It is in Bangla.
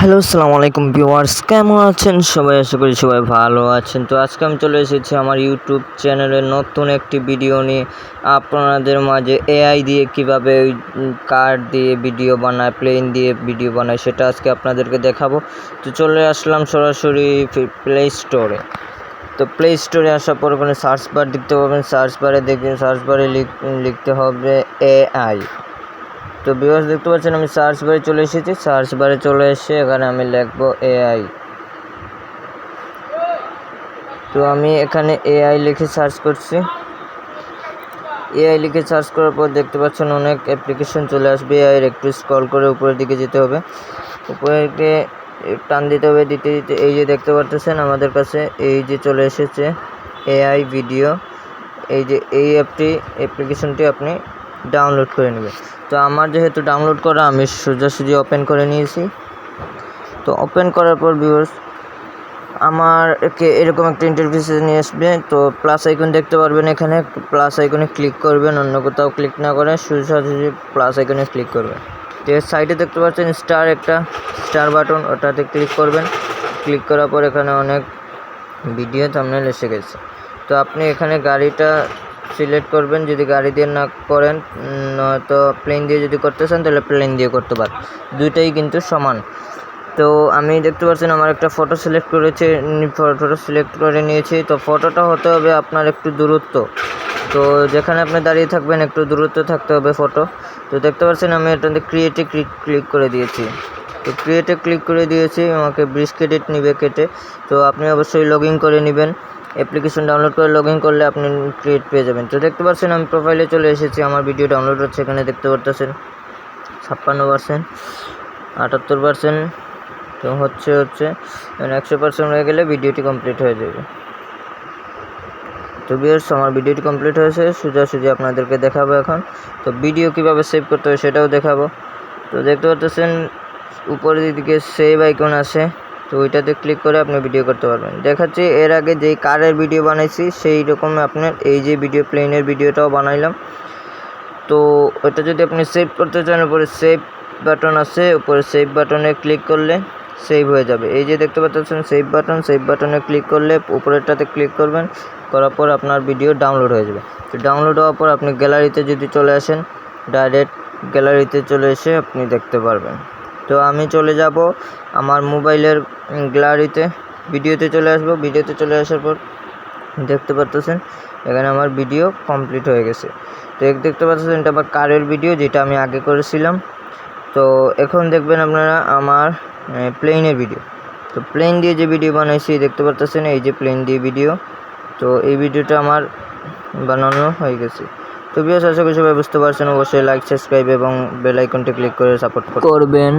হ্যালো, আসসালামু আলাইকুম ভিউয়ার্স। কেমন আছেন? সবাই আশা করি সবাই ভালো আছেন। তো আজকে আমি চলে এসেছি আমার ইউটিউব চ্যানেলে নতুন একটি ভিডিও নিয়ে। আপনাদের মাঝে এআই দিয়ে কীভাবে ওই কার্ড দিয়ে ভিডিও বানায় প্লেন দিয়ে ভিডিও বানায়, সেটা আজকে আপনাদেরকে দেখাবো। তো চলে আসলাম সরাসরি প্লে স্টোরে তো প্লে স্টোরে আসার পর ওখানে সার্চ বার দেখতে পাবেন। সার্চ বারে দেখবেন সার্চ বারে লিখতে হবে এআই তো ভিউয়ার্স দেখতে পাচ্ছেন, আমি সার্চ বারে চলে এসেছি। সার্চ বারে চলে এসে এখানে আমি লিখব এআই তো আমি এখানে এআই লিখে সার্চ করছি। এআই লিখে সার্চ করার পর দেখতে পাচ্ছেন, অনেক অ্যাপ্লিকেশন চলে আসবে। এআইয়ের একটু স্ক্রল করে উপরের দিকে যেতে হবে। উপরে দিকে টান দিতে হবে, দিতে দিতে। এই যে দেখতে পাচ্ছেন আমাদের কাছে এই যে চলে এসেছে এআই ভিডিও এই যে এই অ্যাপটি অ্যাপ্লিকেশনটি আপনি ডাউনলোড করে নেবেন তো আমার যেহেতু ডাউনলোড করা, আমি সোজাসুজি ওপেন করে নিয়েছি। তো ওপেন করার পর ভিউয়ার্স আমারকে এরকম একটা ইন্টারফেসে নিয়ে আসবে। তো প্লাস আইকন দেখতে পারবেন এখানে। প্লাস আইকনে ক্লিক করবেন, অন্য কোথাও ক্লিক না করে সোজাসুজি প্লাস আইকনে ক্লিক করবেন। তো এর সাইডে দেখতে পাচ্ছেন স্টার একটা স্টার বাটন ওটাতে ক্লিক করবেন। ক্লিক করার পর এখানে অনেক ভিডিও থামনেল এসে গেছে। তো আপনি এখানে গাড়িটা সিলেক্ট করবেন, যদি গাড়ি দিয়ে না করেন নয়তো প্লেন দিয়ে যদি করতে চান, তাহলে প্লেন দিয়ে করতে পারেন। দুইটাই কিন্তু সমান। তো আমি দেখতে পাচ্ছেন, আমার একটা ফটো সিলেক্ট করেছে ফটো সিলেক্ট করে নিয়েছি। তো ফটোটা হতে হবে আপনার একটু দূরত্ব। তো যেখানে আপনি দাঁড়িয়ে থাকবেন, একটু দূরত্ব থাকতে হবে ফটো তো দেখতে পাচ্ছেন, আমি এটাতে ক্রিয়েটে ক্লিক ক্লিক করে দিয়েছি। তো ক্রিয়েটে ক্লিক করে দিয়েছি, আমাকে ব্রিজ ক্রেডিট নিবে কেটে। তো আপনি অবশ্যই লগ করে নেবেন। অ্যাপ্লিকেশন ডাউনলোড করে লগ ইন করলে আপনি ক্রিয়েট পেয়ে যাবেন। তো দেখতে পাচ্ছেন, আমি প্রোফাইলে চলে এসেছি। আমার ভিডিও ডাউনলোড হচ্ছে এখানে, দেখতে পারতেছেন? ছাপ্পান্ন পার্সেন্ট আটাত্তর পার্সেন্ট তো হচ্ছে হচ্ছে একশো পার্সেন্ট হয়ে গেলে ভিডিওটি কমপ্লিট হয়ে যাবে। তো বিয়ার্স আমার ভিডিওটি কমপ্লিট হয়েছে। সোজাসুজি আপনাদেরকে দেখাবো এখন। তো ভিডিও কীভাবে সেভ করতে হয় সেটাও দেখাবো। তো দেখতে পাচ্ছেন উপরের দিকে সেভ আইকন আছে। তো ওইটাতে ক্লিক করে আপনি ভিডিও করতে পারবেন। দেখাচ্ছি, এর আগে যেই কারের ভিডিও বানাইছি সেই রকম আপনার এই যে ভিডিও প্লেনের ভিডিওটাও বানাইলাম। তো ওটা যদি আপনি সেভ করতে চান, উপরে সেভ বাটন আছে, উপরে সেভ বাটনে ক্লিক করলে সেভ হয়ে যাবে। এই যে দেখতে পাচ্ছেন সেভ বাটন সেভ বাটনে ক্লিক করলে উপরেরটাতে ক্লিক করবেন, করার পর আপনার ভিডিও ডাউনলোড হয়ে যাবে। তো ডাউনলোড হওয়ার পর আপনি গ্যালারিতে যদি চলে আসেন ডাইরেক্ট গ্যালারিতে চলে এসে আপনি দেখতে পারবেন। তো আমি চলে যাব আমার মোবাইলের গ্যালারিতে। ভিডিওতে চলে আসব। ভিডিওতে চলে আসার পর দেখতে পাচ্ছেন এখানে আমার ভিডিও কমপ্লিট হয়ে গেছে। তো এক দেখতে পাচ্ছেন এটা আমার কারের ভিডিও যেটা আমি আগে করেছিলাম। তো এখন দেখবেন আপনারা আমার প্লেনের ভিডিও। তো প্লেন দিয়ে যে ভিডিও বানাইছি, দেখতে পাচ্ছেন এই যে প্লেন দিয়ে ভিডিও। তো এই ভিডিওটা আমার বানানো হয়ে গেছে। তো আশা করি সবাই বুঝতে পারছেন। অবশ্যই লাইক সাবস্ক্রাইব এবং বেল আইকনটি ক্লিক করে সাপোর্ট করবেন।